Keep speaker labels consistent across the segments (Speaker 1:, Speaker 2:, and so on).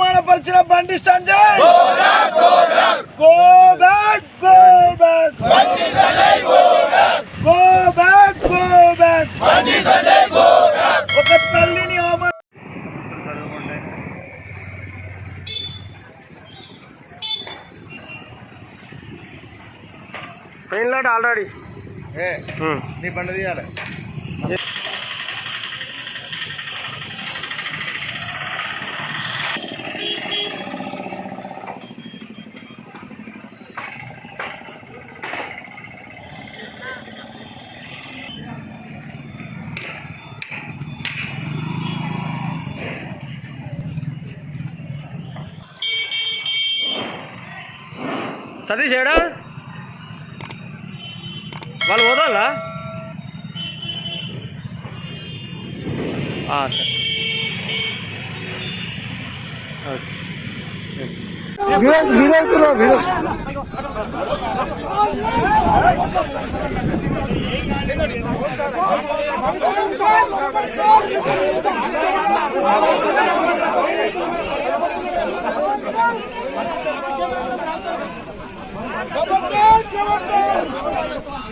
Speaker 1: అవమానపరిచిన Bandi Sanjay! Go back go back go back go back ఒక తల్లిని అవమాన
Speaker 2: పెయిన్లాట్ already.
Speaker 3: ఏ నీ బండి తీయాలి.
Speaker 2: సతీష్ ఏడా వాళ్ళు పోదాలా ఆ, సరే. Okay.
Speaker 1: Go back, go back. Bandi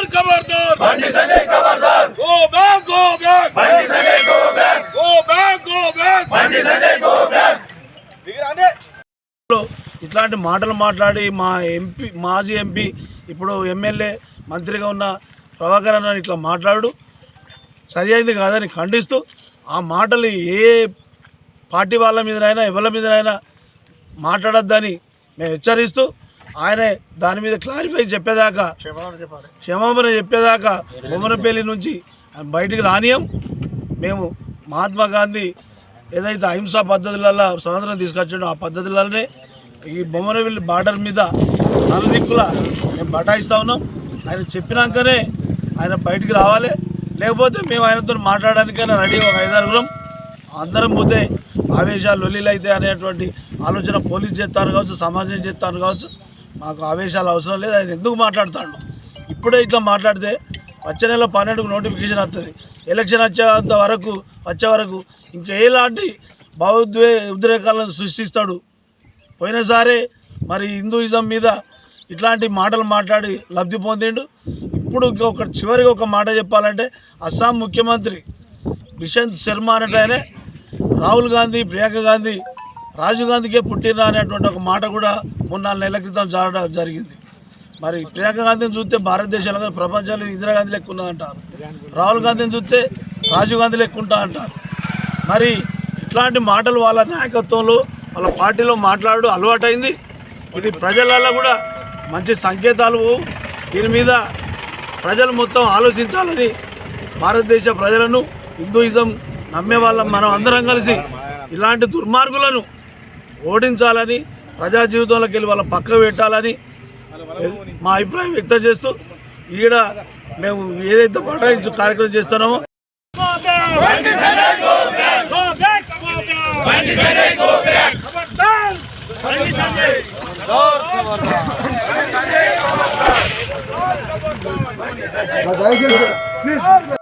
Speaker 1: खबरदार खबरदार बंडी संजय खबरदार go back go back Bandi Sanjay go back go back go back Bandi Sanjay go back దిగిరానే ఇట్లాంటి మాటలు మాట్లాడి మా ఎంపీ మాజీ ఎంపీ ఇప్పుడు ఎమ్మెల్యే మంత్రిగా ఉన్న ప్రభాకర్ అన్న ఇట్లా మాట్లాడు సరి అయింది కాదని ఖండిస్తూ ఆ మాటలు ఏ పార్టీ వాళ్ళ మీదనైనా ఎవరి మీదనైనా మాట్లాడొద్దని మేము హెచ్చరిస్తూ ఆయనే దాని మీద క్లారిఫై చెప్పేదాకా క్షమాపణ చెప్పేదాకా బొమ్మనపల్లి నుంచి బయటికి రానియం. మేము మహాత్మా గాంధీ ఏదైతే అహింసా పద్ధతులలో స్వాతంత్రం తీసుకొచ్చాడో ఆ పద్ధతులనే ఈ బొమ్మనపల్లి బార్డర్ మీద నలుదిక్కుల మేము బటాయిస్తూ ఉన్నాం. ఆయన చెప్పినాకనే ఆయన బయటికి రావాలి. లేకపోతే మేము ఆయనతో మాట్లాడడానికైనా రెడీ ఒక ఐదారుగురం. అందరం పోతే ఆవేశాలు లొల్లిలు అయితే అనేటువంటి ఆలోచన పోలీస్ చేస్తారు కావచ్చు సమాజం చేస్తారు కావచ్చు. మాకు ఆవేశాలు అవసరం లేదు ఆయన ఎందుకు మాట్లాడతాడు? ఇప్పుడే ఇట్లా మాట్లాడితే వచ్చే నెల పన్నెండుకు నోటిఫికేషన్ వస్తుంది ఎలక్షన్ వచ్చేంత వరకు వచ్చే వరకు ఇంకా ఎలాంటి భావోద్వే ఉద్రేకాలను సృష్టిస్తాడు? పోయినసారి మరి హిందూయిజం మీద ఇట్లాంటి మాటలు మాట్లాడి లబ్ధి పొందిండు. ఇప్పుడు ఇంకొక చివరిగా ఒక మాట చెప్పాలంటే అస్సాం ముఖ్యమంత్రి బిషంత్ శర్మ అనేటైనే రాహుల్ గాంధీ ప్రియాంక గాంధీ రాజీవ్ గాంధీకే పుట్టిన అనేటువంటి ఒక మాట కూడా మూడు నాలుగు నెలల క్రితం జరగడం జరిగింది. మరి ప్రియాంక గాంధీని చూస్తే భారతదేశంలో కానీ ప్రపంచంలో ఇందిరాగాంధీ లెక్క ఉన్నదంటారు. రాహుల్ గాంధీని చూస్తే రాజీవ్ గాంధీ లెక్క ఉంటా అంటారు. మరి ఇట్లాంటి మాటలు వాళ్ళ నాయకత్వంలో వాళ్ళ పార్టీలో మాట్లాడు అలవాటైంది. ఇది ప్రజలలో కూడా మంచి సంకేతాలు దీని మీద ప్రజలు మొత్తం ఆలోచించాలని భారతదేశ ప్రజలను హిందూయిజం నమ్మే వాళ్ళం మనం అందరం కలిసి ఇలాంటి దుర్మార్గులను ఓడించాలని ప్రజా జీవితంలోకి వెళ్ళి వాళ్ళ పక్క పెట్టాలని మా అభిప్రాయం వ్యక్తం చేస్తూ ఈడ మేము ఏదైతే పటాయించు కార్యక్రమం చేస్తున్నామో